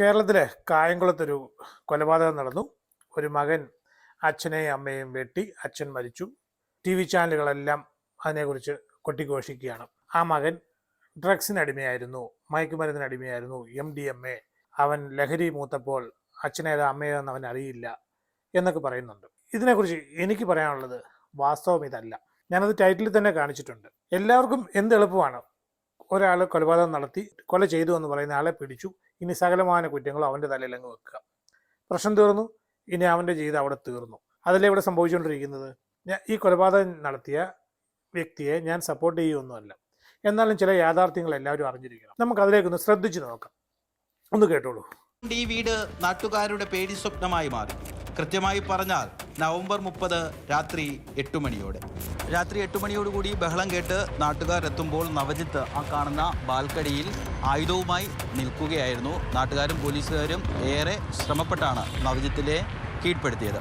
കേരളത്തിലെ കായംകുളത്തൊരു കൊലപാതകം നടന്നു. ഒരു മകൻ അച്ഛനെയും അമ്മയും വെട്ടി അച്ഛൻ മരിച്ചു. ടി വി ചാനലുകളെല്ലാം അതിനെക്കുറിച്ച് കൊട്ടിഘോഷിക്കുകയാണ്. ആ മകൻ ഡ്രഗ്സിന് അടിമയായിരുന്നു. മയക്കുമരുന്നിന് അടിമയായിരുന്നു. M D M A. അവൻ ലഹരി മൂത്തപ്പോൾ അച്ഛനേതാ അമ്മയേതെന്ന് അവൻ അറിയില്ല എന്നൊക്കെ പറയുന്നുണ്ട്. ഇതിനെക്കുറിച്ച് എനിക്ക് പറയാനുള്ളത് വാസ്തവം ഇതല്ല. ഞാനത് ടൈറ്റിൽ തന്നെ കാണിച്ചിട്ടുണ്ട്. എല്ലാവർക്കും എന്ത് എളുപ്പമാണ് ഒരാൾ കൊലപാതകം നടത്തി കൊല ചെയ്തു എന്ന് പറയുന്ന ആളെ പിടിച്ചു. ഇനി സകലമാന കുറ്റങ്ങളും അവന്റെ തലയിൽ അങ്ങ് വെക്കുക. പ്രശ്നം തീർന്നു. ഇനി അവന്റെ ജീവിതം അവിടെ തീർന്നു. അതല്ലേ ഇവിടെ സംഭവിച്ചുകൊണ്ടിരിക്കുന്നത്? ഞാൻ ഈ കൊലപാതകം നടത്തിയ വ്യക്തിയെ ഞാൻ സപ്പോർട്ട് ചെയ്യുമൊന്നുമല്ല എന്നാലും ചില യാഥാർത്ഥ്യങ്ങൾ എല്ലാവരും അറിഞ്ഞിരിക്കണം. നമുക്ക് അതിലേക്കൊന്ന് ശ്രദ്ധിച്ചു നോക്കാം. ഒന്ന് കേട്ടോളൂ. ഈ വീട് നാട്ടുകാരുടെ പേടി സ്വപ്നമായി മാറി. കൃത്യമായി പറഞ്ഞാൽ നവംബർ മുപ്പത് രാത്രി എട്ട് മണിയോടെ. രാത്രി എട്ട് മണിയോടുകൂടി ബഹളം കേട്ട് നാട്ടുകാരെത്തുമ്പോൾ നവജിത്ത് ആ കാണുന്ന ബാൽക്കടിയിൽ ആയുധവുമായി നിൽക്കുകയായിരുന്നു. നാട്ടുകാരും പോലീസുകാരും ഏറെ ശ്രമപ്പെട്ടാണ് നവജിത്തിനെ കീഴ്പ്പെടുത്തിയത്.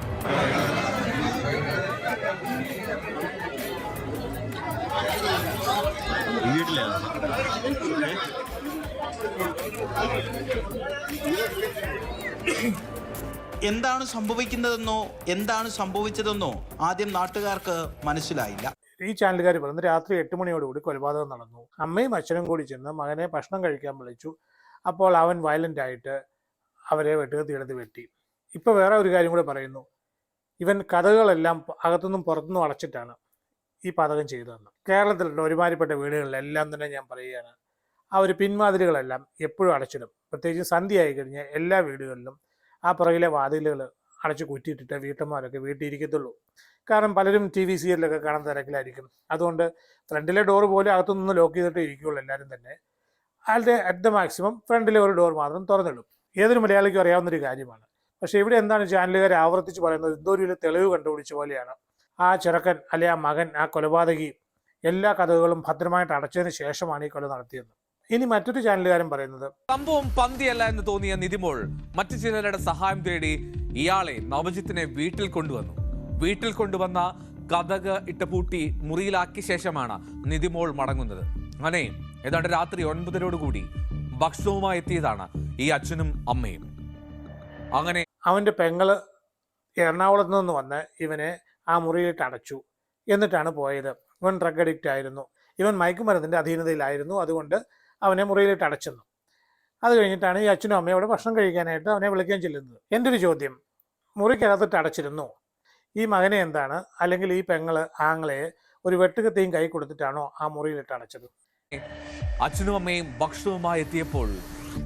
എന്താണ് സംഭവിക്കുന്നതെന്നോ എന്താണ് സംഭവിച്ചതെന്നോ ആദ്യം നാട്ടുകാർക്ക് മനസ്സിലായില്ല. ഈ ചാനലുകാർ പറയുന്നത് രാത്രി എട്ട് മണിയോടുകൂടി കൊലപാതകം നടന്നു. അമ്മയും അച്ഛനും കൂടി ചെന്ന് മകനെ ഭക്ഷണം കഴിക്കാൻ വിളിച്ചു. അപ്പോൾ അവൻ വയലന്റ് ആയിട്ട് അവരെ വെട്ടുകത്തിയെടുത്ത് വെട്ടി. ഇപ്പൊ വേറെ ഒരു കാര്യം കൂടെ പറയുന്നു. ഇവൻ കഥകളെല്ലാം അകത്തുനിന്നും പുറത്തുനിന്നും അടച്ചിട്ടാണ് ഈ പാതകം ചെയ്തതെന്ന്. കേരളത്തിലുള്ള ഒരുമാതിരിപ്പെട്ട വീടുകളിലെല്ലാം തന്നെ ഞാൻ പറയുകയാണ്. ആ ഒരു പിന്മാതിരികളെല്ലാം എപ്പോഴും അടച്ചിടും. പ്രത്യേകിച്ച് സന്ധ്യയായി കഴിഞ്ഞാൽ എല്ലാ വീടുകളിലും ആ പുറകിലെ വാതിലുകൾ അടച്ചു കുറ്റിയിട്ടിട്ട് വീട്ടമ്മമാരൊക്കെ വീട്ടിൽ ഇരിക്കത്തുള്ളൂ കാരണം പലരും ടി വി സീരിയലൊക്കെ കാണാൻ തിരക്കിലായിരിക്കും. അതുകൊണ്ട് ഫ്രണ്ടിലെ ഡോർ പോലും അകത്തുനിന്ന് ലോക്ക് ചെയ്തിട്ട് ഇരിക്കുകയുള്ളൂ എല്ലാവരും തന്നെ. അതിന്റെ അറ്റ് ദ മാക്സിമം ഫ്രണ്ടിലെ ഒരു ഡോർ മാത്രം തുറന്നിടും. ഏതൊരു മലയാളിക്കും അറിയാവുന്ന ഒരു കാര്യമാണ്. പക്ഷേ ഇവിടെ എന്താണ് ചാനലുകാർ ആവർത്തിച്ച് പറയുന്നത്? എന്തോ ഒരു തെളിവ് കണ്ടുപിടിച്ച പോലെയാണ്. ആ ചെറുക്കൻ അല്ലെ ആ മകൻ ആ കൊലപാതകി എല്ലാ കഥകളും ഭദ്രമായിട്ട് അടച്ചതിന് ശേഷമാണ് ഈ കൊല നടത്തിയത്. ഇനി മറ്റൊരു ചാനലുകാരൻ പറയുന്നത്. സംഭവം പന്തിയല്ല എന്ന് തോന്നിയ നിതിമോൾ മറ്റു ചിലരുടെ സഹായം തേടി ഇയാളെ നവജിത്തിനെ വീട്ടിൽ കൊണ്ടുവന്നു. വീട്ടിൽ കൊണ്ടുവന്ന കഥക് ഇട്ട് പൂട്ടി മുറിയിലാക്കിയ ശേഷമാണ് നിതിമോൾ മടങ്ങുന്നത്. അങ്ങനെ ഏതാണ്ട് രാത്രി ഒൻപതരോടുകൂടി ഭക്ഷണവുമായി എത്തിയതാണ് ഈ അച്ഛനും അമ്മയും. അങ്ങനെ അവന്റെ പെങ്ങൾ എറണാകുളത്ത് നിന്ന് വന്ന് ഇവനെ ആ മുറിയിലിട്ട് അടച്ചു. എന്നിട്ടാണ് പോയത്. ഇവൻ ഡ്രഗ് അഡിക്റ്റ് ആയിരുന്നു. ഇവൻ മയക്കുമരുന്നിന്റെ അധീനതയിലായിരുന്നു. അതുകൊണ്ട് അവനെ മുറിയിലിട്ട് അടച്ചെന്നു. അത് കഴിഞ്ഞിട്ടാണ് ഈ അച്ഛനും അമ്മയും അവിടെ ഭക്ഷണം കഴിക്കാനായിട്ട് അവനെ വിളിക്കാൻ ചെല്ലുന്നത്. എന്റെ ഒരു ചോദ്യം. മുറിക്കകത്തിട്ട് അടച്ചിരുന്നു. ഈ മകനെ എന്താണ്? അല്ലെങ്കിൽ ഈ പെങ്ങൾ ആങ്ങളെ ഒരു വെട്ടുകത്തെയും കൈ കൊടുത്തിട്ടാണോ ആ മുറിയിലിട്ട് അടച്ചത്? അച്ഛനും അമ്മയും ഭക്ഷണവുമായി എത്തിയപ്പോൾ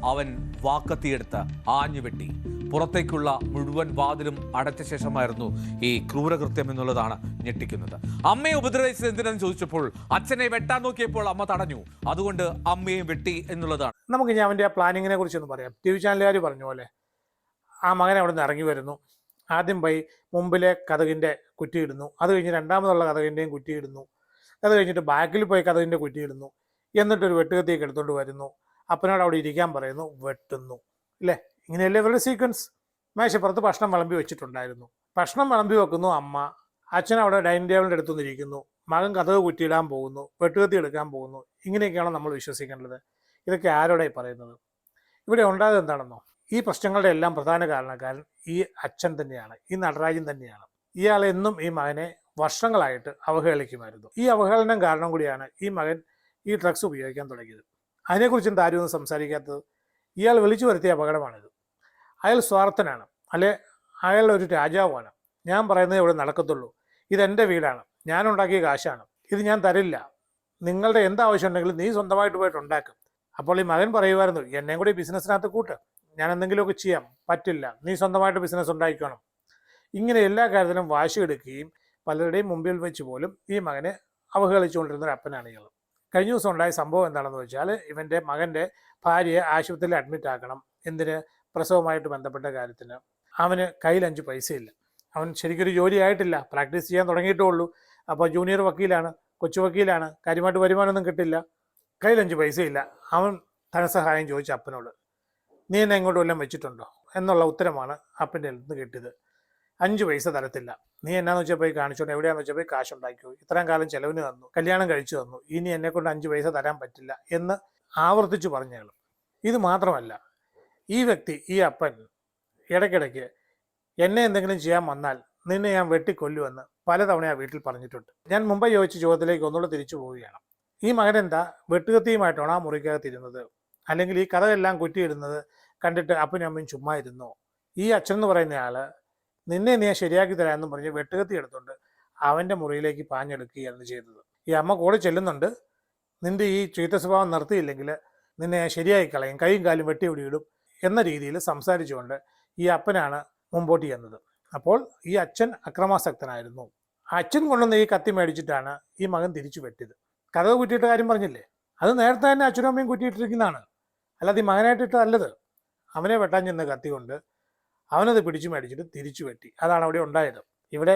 അവൻ വാക്കത്തിയെടുത്ത് ആഞ്ഞു വെട്ടി പുറത്തേക്കുള്ള മുഴുവൻ വാതിലും അടച്ച ശേഷമായിരുന്നു ഈ ക്രൂരകൃത്യം എന്നുള്ളതാണ് ഞെട്ടിക്കുന്നത്. അമ്മയെ ഉപദ്രവിച്ചത് എന്തിനാന്ന് ചോദിച്ചപ്പോൾ അച്ഛനെ വെട്ടാൻ നോക്കിയപ്പോൾ അമ്മ തടഞ്ഞു. അതുകൊണ്ട് അമ്മയെ വെട്ടി എന്നുള്ളതാണ്. നമുക്ക് ഇനി അവന്റെ ആ പ്ലാനിങ്ങിനെ കുറിച്ചൊന്ന് പറയാം. ടി വി ചാനലുകാർ പറഞ്ഞ പോലെ ആ മകൻ അവിടെ നിന്ന് ഇറങ്ങി വരുന്നു. ആദ്യം പോയി മുമ്പിലെ കഥകിന്റെ കുറ്റിയിടുന്നു അത് കഴിഞ്ഞ് രണ്ടാമതുള്ള കഥകിന്റെയും കുറ്റിയിടുന്നു അത് കഴിഞ്ഞിട്ട് ബാക്കിൽ പോയി കഥകിന്റെ കുറ്റിയിടുന്നു എന്നിട്ടൊരു വെട്ടുകത്തിയൊക്കെ എടുത്തുകൊണ്ട് വരുന്നു. അപ്പനോട് അവിടെ ഇരിക്കാൻ പറയുന്നു വെട്ടുന്നു. ഇല്ലേ? ഇങ്ങനെയല്ലേ ഇവരുടെ സീക്വൻസ് മേശപ്പുറത്ത് ഭക്ഷണം വിളമ്പി വെച്ചിട്ടുണ്ടായിരുന്നു. ഭക്ഷണം വിളമ്പി വെക്കുന്നു അമ്മ. അച്ഛൻ അവിടെ ഡൈനിങ് ടേബിളിന്റെ അടുത്തുനിന്നിരിക്കുന്നു മകൻ കഥവ് കുറ്റിയിടാൻ പോകുന്നു. വെട്ടുകത്തി എടുക്കാൻ പോകുന്നു. ഇങ്ങനെയൊക്കെയാണോ നമ്മൾ വിശ്വസിക്കേണ്ടത്? ഇതൊക്കെ ആരോടെ പറയുന്നത്? ഇവിടെ ഉണ്ടായത് എന്താണെന്നോ? ഈ പ്രശ്നങ്ങളുടെ എല്ലാം പ്രധാന കാരണക്കാരൻ ഈ അച്ഛൻ തന്നെയാണ്. ഈ നടരാജൻ തന്നെയാണ്. ഇയാൾ എന്നും ഈ മകനെ വർഷങ്ങളായിട്ട് അവഹേളിക്കുമായിരുന്നു. ഈ അവഹേളനം കാരണം കൂടിയാണ് ഈ മകൻ ഈ ഡ്രഗ്സ് ഉപയോഗിക്കാൻ തുടങ്ങിയത്. അതിനെക്കുറിച്ച് ആരും ഒന്നും സംസാരിക്കാത്തത്? ഇയാൾ വിളിച്ചു വരുത്തിയ അപകടമാണിത്. അയാൾ സ്വാർത്ഥനാണ്. അല്ലെ? അയാൾ ഒരു രാജാവാണ്. ഞാൻ പറയുന്നത് ഇവിടെ നടക്കത്തുള്ളൂ. ഇതെന്റെ വീടാണ്. ഞാൻ ഉണ്ടാക്കിയ കാശാണ്. ഇത് ഞാൻ തരില്ല. നിങ്ങളുടെ എന്താവശ്യം ഉണ്ടെങ്കിലും നീ സ്വന്തമായിട്ട് പോയിട്ട് ഉണ്ടാക്കും. അപ്പോൾ ഈ മകൻ പറയുമായിരുന്നു എന്നെയും കൂടി ബിസിനസ്സിനകത്ത് കൂട്ട്. ഞാൻ എന്തെങ്കിലുമൊക്കെ ചെയ്യാം. പറ്റില്ല. നീ സ്വന്തമായിട്ട് ബിസിനസ് ഉണ്ടാക്കിക്കണം. ഇങ്ങനെ എല്ലാ കാര്യത്തിലും വാശി എടുക്കുകയും പലരുടെയും മുമ്പിൽ വെച്ച് പോലും ഈ മകനെ അവഹേളിച്ചുകൊണ്ടിരുന്ന ഒരു അപ്പനാണ് ഇയാൾ. കഴിഞ്ഞ ദിവസം ഉണ്ടായ സംഭവം എന്താണെന്ന് വെച്ചാൽ ഇവന്റെ മകന്റെ ഭാര്യയെ ആശുപത്രിയിൽ അഡ്മിറ്റ് ആക്കണം എന്തിന്? പ്രസവമായിട്ട് ബന്ധപ്പെട്ട കാര്യത്തിന് അവന് കയ്യിൽ അഞ്ച് പൈസയില്ല. അവൻ ശരിക്കൊരു ജോലി ആയിട്ടില്ല. പ്രാക്ടീസ് ചെയ്യാൻ തുടങ്ങിയിട്ടേ ഉള്ളൂ അപ്പോൾ ജൂനിയർ വക്കീലാണ് കൊച്ചു വക്കീലാണ് കാര്യമായിട്ട് വരുമാനമൊന്നും കിട്ടില്ല. കയ്യിൽ അഞ്ച് പൈസയില്ല. അവൻ ധനസഹായം ചോദിച്ച അപ്പനോട് നീ എന്നെ എങ്ങോട്ട് വല്ലതും വെച്ചിട്ടുണ്ടോ? എന്നുള്ള ഉത്തരമാണ് അപ്പന്റെ നിന്ന് കിട്ടിയത്. അഞ്ച് പൈസ തരത്തില്ല. നീ എന്നാന്ന് വെച്ചാൽ പോയി കാണിച്ചോണ്ട് എവിടെയാന്ന് വെച്ചാൽ പോയി കാശ് ഉണ്ടാക്കിയോ ഇത്രയും കാലം ചെലവിന് തന്നു. കല്യാണം കഴിച്ചു തന്നു. ഇനി എന്നെ കൊണ്ട് അഞ്ച് പൈസ തരാൻ പറ്റില്ല എന്ന് ആവർത്തിച്ചു പറഞ്ഞയാൾ ഇത് മാത്രമല്ല ഈ വ്യക്തി ഈ അപ്പൻ ഇടയ്ക്കിടയ്ക്ക് എന്നെ എന്തെങ്കിലും ചെയ്യാൻ വന്നാൽ നിന്നെ ഞാൻ വെട്ടിക്കൊല്ലുമെന്ന് പലതവണ ആ വീട്ടിൽ പറഞ്ഞിട്ടുണ്ട്. ഞാൻ മുമ്പ് ചോദിച്ച ചോദ്യത്തിലേക്ക് ഒന്നുകൂടെ തിരിച്ചു പോവുകയാണ്. ഈ മകൻ എന്താ? വെട്ടുകത്തിയുമായിട്ടാണ് ആ മുറിക്കകത്തിരുന്നത് അല്ലെങ്കിൽ ഈ കഥകളെല്ലാം കുറ്റിയിടുന്നത് കണ്ടിട്ട് അപ്പനും അമ്മയും ചുമ്മാ ഇരുന്നോ? ഈ അച്ഛൻ എന്ന് പറയുന്ന ആൾ നിന്നെ നീ ശരിയാക്കി തരാമെന്ന് പറഞ്ഞ് വെട്ടുകത്തി എടുത്തുകൊണ്ട് അവന്റെ മുറിയിലേക്ക് പാഞ്ഞെടുക്കുകയാണ് ചെയ്തത്. ഈ അമ്മ കൂടെ ചെല്ലുന്നുണ്ട്. നിന്റെ ഈ ചീത്ത സ്വഭാവം നിർത്തിയില്ലെങ്കിൽ നിന്നെ ശരിയാക്കി കളയും. കൈയും കാലും വെട്ടി ഇടും എന്ന രീതിയിൽ സംസാരിച്ചുകൊണ്ട് ഈ അപ്പനാണ് മുമ്പോട്ട് ചെന്നത്. അപ്പോൾ ഈ അച്ഛൻ അക്രമാസക്തനായിരുന്നു. അച്ഛൻ കൊണ്ടുവന്ന ഈ കത്തി മേടിച്ചിട്ടാണ് ഈ മകൻ തിരിച്ചു വെട്ടിയത്. കഥ കുറ്റിയിട്ട കാര്യം പറഞ്ഞില്ലേ? അത് നേരത്തെ തന്നെ അച്ഛനും അമ്മയും കുറ്റിയിട്ടിരിക്കുന്നതാണ് അല്ലാതെ ഈ മകനായിട്ടിട്ട് അല്ലത് അവനെ വെട്ടാൻ ചെന്ന കത്തി കൊണ്ട് അവനത് പിടിച്ചു മേടിച്ചിട്ട് തിരിച്ചു വെട്ടി. അതാണ് അവിടെ ഉണ്ടായത്. ഇവിടെ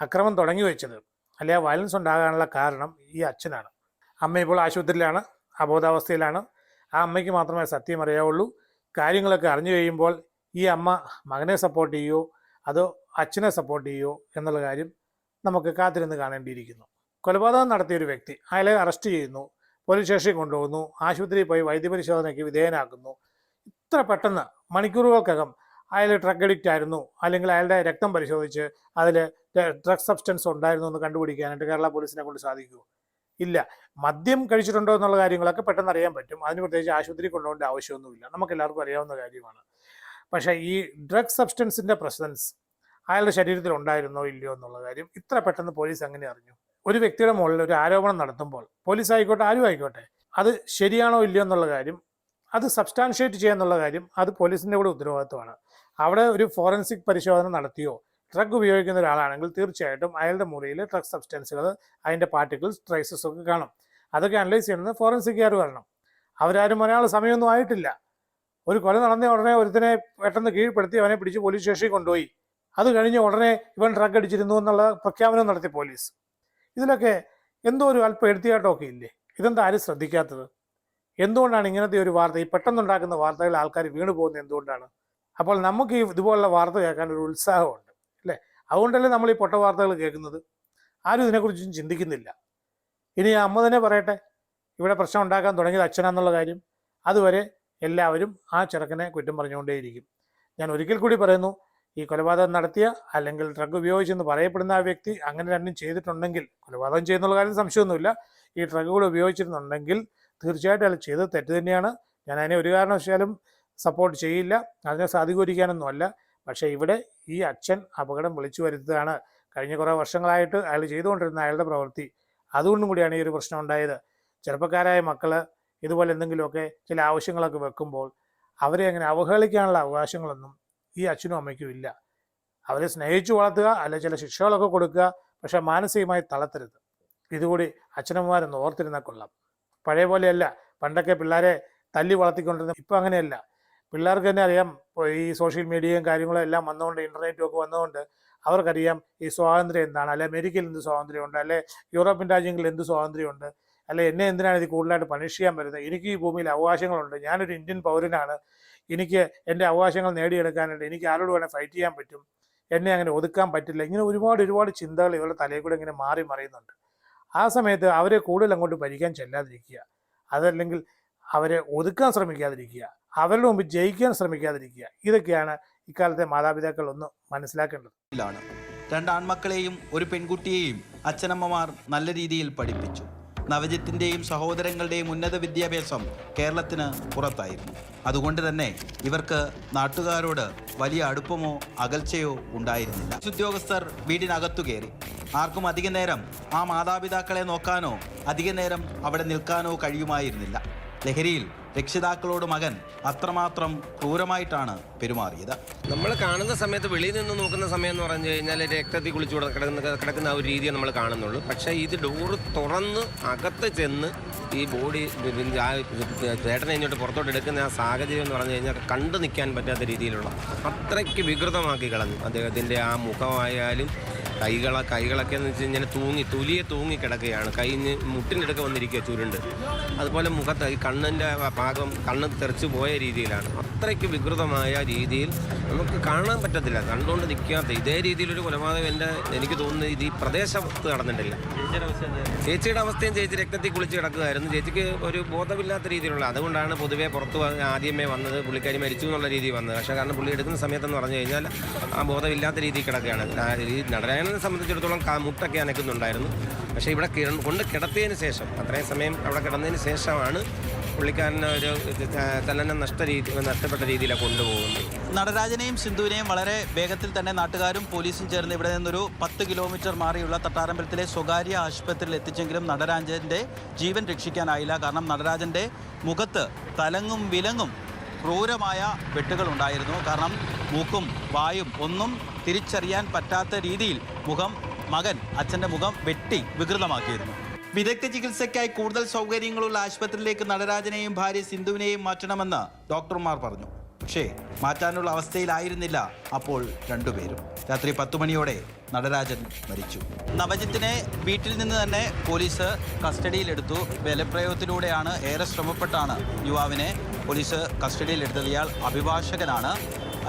അക്രമം തുടങ്ങി വെച്ചത്. അല്ലെ വയലൻസ് ഉണ്ടാകാനുള്ള കാരണം ഈ അച്ഛനാണ്. അമ്മ ഇപ്പോൾ ആശുപത്രിയിലാണ് അബോധാവസ്ഥയിലാണ്. ആ അമ്മയ്ക്ക് മാത്രമേ സത്യം അറിയാവുള്ളൂ. കാര്യങ്ങളൊക്കെ അറിഞ്ഞു കഴിയുമ്പോൾ ഈ അമ്മ മകനെ സപ്പോർട്ട് ചെയ്യുമോ അതോ അച്ഛനെ സപ്പോർട്ട് ചെയ്യുമോ എന്നുള്ള കാര്യം നമുക്ക് കാത്തിരുന്ന് കാണേണ്ടിയിരിക്കുന്നു. കൊലപാതകം നടത്തിയ ഒരു വ്യക്തി അയാളെ അറസ്റ്റ് ചെയ്യുന്നു പോലീസ് സ്റ്റേഷനിൽ കൊണ്ടുപോകുന്നു ആശുപത്രിയിൽ പോയി വൈദ്യപരിശോധനയ്ക്ക് വിധേയനാക്കുന്നു. ഇത്ര പെട്ടെന്ന് മണിക്കൂറുകൾക്കകം അയാൾ ഡ്രഗ് അഡിക്റ്റ് ആയിരുന്നു അല്ലെങ്കിൽ അയാളുടെ രക്തം പരിശോധിച്ച് അതിൽ ഡ്രഗ് സബ്സ്റ്റൻസ് ഉണ്ടായിരുന്നു എന്ന് കണ്ടുപിടിക്കാനായിട്ട് കേരള പോലീസിനെ കൊണ്ട് സാധിക്കുമോ ഇല്ല. മദ്യം കഴിച്ചിട്ടുണ്ടോ എന്നുള്ള കാര്യങ്ങളൊക്കെ പെട്ടെന്ന് അറിയാൻ പറ്റും. അതിന് പ്രത്യേകിച്ച് ആശുപത്രി കൊണ്ടുപോകേണ്ട ആവശ്യമൊന്നുമില്ല. നമുക്ക് എല്ലാവർക്കും അറിയാവുന്ന കാര്യമാണ്. പക്ഷേ ഈ ഡ്രഗ് സബ്സ്റ്റൻസിന്റെ പ്രസൻസ് അയാളുടെ ശരീരത്തിൽ ഉണ്ടായിരുന്നോ ഇല്ലയോ എന്നുള്ള കാര്യം ഇത്ര പെട്ടെന്ന് പോലീസ് അങ്ങനെ അറിഞ്ഞു? ഒരു വ്യക്തിയുടെ മുകളിൽ ഒരു ആരോപണം നടത്തുമ്പോൾ പോലീസ് ആയിക്കോട്ടെ ആരും ആയിക്കോട്ടെ അത് ശരിയാണോ ഇല്ലയോ എന്നുള്ള കാര്യം അത് സബ്സ്റ്റാൻഷിയേറ്റ് ചെയ്യാന്നുള്ള കാര്യം അത് പോലീസിന്റെ കൂടെ ഉത്തരവാദിത്വമാണ്. അവിടെ ഒരു ഫോറൻസിക് പരിശോധന നടത്തിയോ ഡ്രഗ് ഉപയോഗിക്കുന്ന ഒരാളാണെങ്കിൽ തീർച്ചയായിട്ടും അയാളുടെ മുറിയിൽ ഡ്രഗ് സബ്സ്റ്റൻസുകൾ അതിന്റെ പാർട്ടിക്കിൾസ് ട്രൈസസ് ഒക്കെ കാണും. അതൊക്കെ അനലൈസ് ചെയ്യുന്നത് ഫോറൻസിക്കുകാർ വരണം. അവരാരും ഒരാൾ സമയമൊന്നും ആയിട്ടില്ല. ഒരു കൊല നടന്ന ഉടനെ ഒരുത്തിനെ പെട്ടെന്ന് കീഴ്പ്പെടുത്തി അവനെ പിടിച്ച് പോലീസ് സ്റ്റേഷനിൽ കൊണ്ടുപോയി. അത് കഴിഞ്ഞ് ഉടനെ ഇവൻ ഡ്രഗ് അടിച്ചിരുന്നു എന്നുള്ള പ്രഖ്യാപനം നടത്തി പോലീസ്. ഇതിലൊക്കെ എന്തോ ഒരു അല്പം എടുത്തിയാട്ടമൊക്കെ ഇല്ലേ? ഇതെന്താ ആരും ശ്രദ്ധിക്കാത്തത്? എന്തുകൊണ്ടാണ് ഇങ്ങനത്തെ ഒരു വാർത്ത ഈ പെട്ടെന്നുണ്ടാക്കുന്ന വാർത്തകൾ ആൾക്കാർ വീണു പോകുന്നത് എന്തുകൊണ്ടാണ്? അപ്പോൾ നമുക്ക് ഈ ഇതുപോലുള്ള വാർത്ത കേൾക്കാൻ ഒരു ഉത്സാഹമുണ്ട്. അല്ലേ? അതുകൊണ്ടല്ലേ നമ്മൾ ഈ പൊട്ട വാർത്തകൾ കേൾക്കുന്നത്. ആരും ഇതിനെക്കുറിച്ചും ചിന്തിക്കുന്നില്ല. ഇനി അമ്മ തന്നെ പറയട്ടെ ഇവിടെ പ്രശ്നം ഉണ്ടാക്കാൻ തുടങ്ങിയത് അച്ഛനാന്നുള്ള കാര്യം. അതുവരെ എല്ലാവരും ആ ചെറുക്കനെ കുറ്റം പറഞ്ഞുകൊണ്ടേയിരിക്കും. ഞാൻ ഒരിക്കൽ കൂടി പറയുന്നു ഈ കൊലപാതകം നടത്തിയ അല്ലെങ്കിൽ ഡ്രഗ് ഉപയോഗിച്ചെന്ന് പറയപ്പെടുന്ന ആ വ്യക്തി അങ്ങനെ രണ്ടും ചെയ്തിട്ടുണ്ടെങ്കിൽ കൊലപാതകം ചെയ്യുന്നുള്ള കാര്യം സംശയമൊന്നുമില്ല. ഈ ഡ്രഗുകൾ ഉപയോഗിച്ചിരുന്നുണ്ടെങ്കിൽ തീർച്ചയായിട്ടും അത് ചെയ്തത് തെറ്റ് തന്നെയാണ്. ഞാൻ അതിനെ ഒരു കാരണവശാലും സപ്പോർട്ട് ചെയ്യില്ല. അതിനെ സാധൂകരിക്കാനൊന്നും അല്ല പക്ഷേ ഇവിടെ ഈ അച്ഛൻ അപകടം വിളിച്ചു വരുത്തതാണ് കഴിഞ്ഞ കുറേ വർഷങ്ങളായിട്ട് അയാൾ ചെയ്തുകൊണ്ടിരുന്ന അയാളുടെ പ്രവൃത്തി അതുകൊണ്ടും കൂടിയാണ് ഈ ഒരു പ്രശ്നം ഉണ്ടായത്. ചെറുപ്പക്കാരായ മക്കൾ ഇതുപോലെ എന്തെങ്കിലുമൊക്കെ ചില ആവശ്യങ്ങളൊക്കെ വെക്കുമ്പോൾ അവരെ അങ്ങനെ അവഹേളിക്കാനുള്ള അവകാശങ്ങളൊന്നും ഈ അച്ഛനും അമ്മയ്ക്കും ഇല്ല. അവരെ സ്നേഹിച്ചു വളർത്തുക അല്ലെ ചില ശിക്ഷകളൊക്കെ കൊടുക്കുക പക്ഷെ മാനസികമായി തളർത്തരുത്. ഇതുകൂടി അച്ഛനമ്മമാരൊന്ന് ഓർത്തിരുന്നാൽ കൊള്ളാം. പഴയ പോലെയല്ല പണ്ടൊക്കെ പിള്ളേരെ തല്ലി വളർത്തിക്കൊണ്ടിരുന്ന ഇപ്പം അങ്ങനെയല്ല. പിള്ളേർക്ക് തന്നെ അറിയാം ഈ സോഷ്യൽ മീഡിയയും കാര്യങ്ങളും എല്ലാം വന്നുകൊണ്ട് ഇന്റർനെറ്റും ഒക്കെ വന്നുകൊണ്ട് അവർക്കറിയാം ഈ സ്വാതന്ത്ര്യം എന്താണ് അല്ലെ അമേരിക്കയിൽ എന്ത് സ്വാതന്ത്ര്യമുണ്ട് അല്ലെ യൂറോപ്യൻ രാജ്യങ്ങളിൽ എന്ത് സ്വാതന്ത്ര്യമുണ്ട് അല്ലെ എന്നെ എന്തിനാണ് ഇത് കൂടുതലായിട്ട് പണിഷ് ചെയ്യാൻ വരുന്നത്? എനിക്ക് ഈ ഭൂമിയിൽ അവകാശങ്ങളുണ്ട് ഞാനൊരു ഇന്ത്യൻ പൗരനാണ് എനിക്ക് എന്റെ അവകാശങ്ങൾ നേടിയെടുക്കാനുണ്ട് എനിക്ക് ആരോട് വേണേൽ ഫൈറ്റ് ചെയ്യാൻ പറ്റും എന്നെ അങ്ങനെ ഒതുക്കാൻ പറ്റില്ല ഇങ്ങനെ ഒരുപാട് ഒരുപാട് ചിന്തകൾ ഇവരുടെ തലയിൽ കൂടെ ഇങ്ങനെ മാറി മറിയുന്നുണ്ട്. ആ സമയത്ത് അവരെ കൂടുതൽ അങ്ങോട്ട് ഭരിക്കാൻ ചെല്ലാതിരിക്കുക അതല്ലെങ്കിൽ അവരെ ഒതുക്കാൻ ശ്രമിക്കാതിരിക്കുക അവരുടെ മുമ്പ് ജയിക്കാൻ ശ്രമിക്കാതിരിക്കുക. ഇതൊക്കെയാണ് ഇക്കാലത്തെ മാതാപിതാക്കൾ ഒന്ന് മനസ്സിലാക്കേണ്ടത്. രണ്ട് ആൺമക്കളെയും ഒരു പെൺകുട്ടിയെയും അച്ഛനമ്മമാർ നല്ല രീതിയിൽ പഠിപ്പിച്ചു. നവജിത്തിന്റെയും സഹോദരങ്ങളുടെയും ഉന്നത വിദ്യാഭ്യാസം കേരളത്തിന് പുറത്തായിരുന്നു. അതുകൊണ്ട് തന്നെ ഇവർക്ക് നാട്ടുകാരോട് വലിയ അടുപ്പമോ അകൽച്ചയോ ഉണ്ടായിരുന്നില്ല. ഉദ്യോഗസ്ഥർ വീടിനകത്തു കയറി. ആർക്കും അധികനേരം ആ മാതാപിതാക്കളെ നോക്കാനോ അധികനേരം അവിടെ നിൽക്കാനോ കഴിയുമായിരുന്നില്ല. ലഹരിയിൽ രക്ഷിതാക്കളോട് മകൻ അത്രമാത്രം ക്രൂരമായിട്ടാണ് പെരുമാറിയത്. നമ്മൾ കാണുന്ന സമയത്ത് വെളിയിൽ നിന്ന് നോക്കുന്ന സമയം എന്ന് പറഞ്ഞു കഴിഞ്ഞാൽ രക്തത്തിൽ കുളിച്ചു കിടക്കുന്ന കിടക്കുന്ന ആ ഒരു രീതിയെ നമ്മൾ കാണുന്നുള്ളൂ. പക്ഷേ ഇത് ഡോറ് തുറന്ന് അകത്ത് ചെന്ന് ഈ ബോഡി ആ ചേട്ടനെ ഇങ്ങോട്ട് പുറത്തോട്ട് എടുക്കുന്ന ആ സാഹചര്യം എന്ന് പറഞ്ഞു കഴിഞ്ഞാൽ കണ്ടു നിൽക്കാൻ പറ്റാത്ത രീതിയിലുള്ള അത്രയ്ക്ക് വികൃതമാക്കി കളഞ്ഞു. അദ്ദേഹത്തിന്റെ ആ മുഖമായാലും കൈകള കൈകളൊക്കെ എന്ന് വെച്ച് കഴിഞ്ഞാൽ തൂങ്ങി തുലിയെ തൂങ്ങി കിടക്കുകയാണ്. കൈഞ്ഞ് അടുക്ക വന്നിരിക്കുക ചുരുണ്ട്. അതുപോലെ മുഖത്ത് ഈ കണ്ണിന്റെ ഭാഗം കണ്ണ് തെറിച്ച് പോയ രീതിയിലാണ്. അത്രയ്ക്ക് വികൃതമായ രീതിയിൽ നമുക്ക് കാണാൻ പറ്റത്തില്ല. കണ്ടുകൊണ്ട് നിൽക്കാത്ത ഇതേ രീതിയിലൊരു കൊലപാതകം എന്റെ എനിക്ക് തോന്നുന്നത് ഇത് ഈ പ്രദേശത്ത് നടന്നിട്ടില്ല. ചേച്ചിയുടെ അവസ്ഥയും ചേച്ചി രക്തത്തിൽ കുളിച്ച് കിടക്കുകയായിരുന്നു ചേച്ചിക്ക് ഒരു ബോധമില്ലാത്ത രീതിയിലുള്ള അതുകൊണ്ടാണ് പൊതുവേ പുറത്ത് ആദ്യമേ വന്നത് പുള്ളിക്കാരി മരിച്ചു എന്നുള്ള രീതിയിൽ വന്നത്. പക്ഷേ കാരണം പുള്ളി എടുക്കുന്ന സമയത്തെന്ന് പറഞ്ഞു കഴിഞ്ഞാൽ ആ ബോധമില്ലാത്ത രീതിയിൽ കിടക്കുകയാണ്. ഈ നടരായനെ സംബന്ധിച്ചിടത്തോളം മുട്ടൊക്കെ അനക്കുന്നുണ്ടായിരുന്നു. പക്ഷേ ഇവിടെ കൊണ്ട് കിടത്തിയതിന് ശേഷം അത്രയും സമയം അവിടെ കിടന്നതിന് ശേഷമാണ് പുള്ളിക്കാരനെ ഒരു ചലനം നഷ്ട രീതി നഷ്ടപ്പെട്ട രീതിയിലാണ് കൊണ്ടുപോകുന്നത്. നടരാജനെയും സിന്ധുവിനെയും വളരെ വേഗത്തിൽ തന്നെ നാട്ടുകാരും പോലീസും ചേർന്ന് ഇവിടെ നിന്നൊരു പത്ത് കിലോമീറ്റർ മാറിയുള്ള തട്ടാരമ്പലത്തിലെ സ്വകാര്യ ആശുപത്രിയിൽ എത്തിച്ചെങ്കിലും നടരാജന്റെ ജീവൻ രക്ഷിക്കാനായില്ല. കാരണം നടരാജന്റെ മുഖത്ത് തലങ്ങും വിലങ്ങും ക്രൂരമായ വെട്ടുകൾ ഉണ്ടായിരുന്നു. കാരണം മൂക്കും വായും ഒന്നും തിരിച്ചറിയാൻ പറ്റാത്ത രീതിയിൽ മുഖം മകൻ അച്ഛന്റെ മുഖം വെട്ടി വികൃതമാക്കിയിരുന്നു. വിദഗ്ധ ചികിത്സയ്ക്കായി കൂടുതൽ സൗകര്യങ്ങളുള്ള ആശുപത്രിയിലേക്ക് നടരാജനെയും ഭാര്യ സിന്ധുവിനെയും മാറ്റണമെന്ന് ഡോക്ടർമാർ പറഞ്ഞു. പക്ഷേ മാറ്റാനുള്ള അവസ്ഥയിലായിരുന്നില്ല അപ്പോൾ രണ്ടുപേരും. രാത്രി പത്തു മണിയോടെ നടരാജൻ മരിച്ചു. നവജിത്തിനെ വീട്ടിൽ നിന്ന് തന്നെ പോലീസ് കസ്റ്റഡിയിലെടുത്തു. ബലപ്രയോഗത്തിലൂടെയാണ് ഏറെ ശ്രമപ്പെട്ടാണ് യുവാവിനെ പോലീസ് കസ്റ്റഡിയിലെടുത്തത്. ഇയാൾ അഭിഭാഷകനാണ്.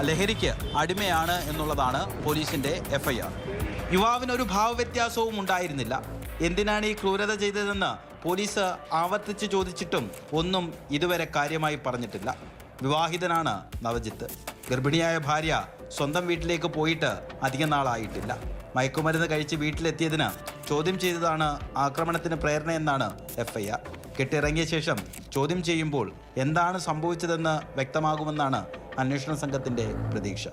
ലഹരിക്ക് അടിമയാണ് എന്നുള്ളതാണ് പോലീസിന്റെ എഫ്ഐആർ. യുവാവിനൊരു ഭാവവ്യത്യാസവും ഉണ്ടായിരുന്നില്ല. എന്തിനാണ് ഈ ക്രൂരത ചെയ്തതെന്ന് പോലീസ് ആവർത്തിച്ച് ചോദിച്ചിട്ടും ഒന്നും ഇതുവരെ കാര്യമായി പറഞ്ഞിട്ടില്ല. വിവാഹിതനാണ് നവജിത്ത്. ഗർഭിണിയായ ഭാര്യ സ്വന്തം വീട്ടിലേക്ക് പോയിട്ട് അധികം നാളായിട്ടില്ല. മയക്കുമരുന്ന് കഴിച്ച് വീട്ടിലെത്തിയതിന് ചോദ്യം ചെയ്തതാണ് ആക്രമണത്തിന് പ്രേരണയെന്നാണ് എഫ്ഐആർ. കെട്ടിറങ്ങിയ ശേഷം ചോദ്യം ചെയ്യുമ്പോൾ എന്താണ് സംഭവിച്ചതെന്ന് വ്യക്തമാകുമെന്നാണ് അന്വേഷണ സംഘത്തിന്റെ പ്രതീക്ഷ.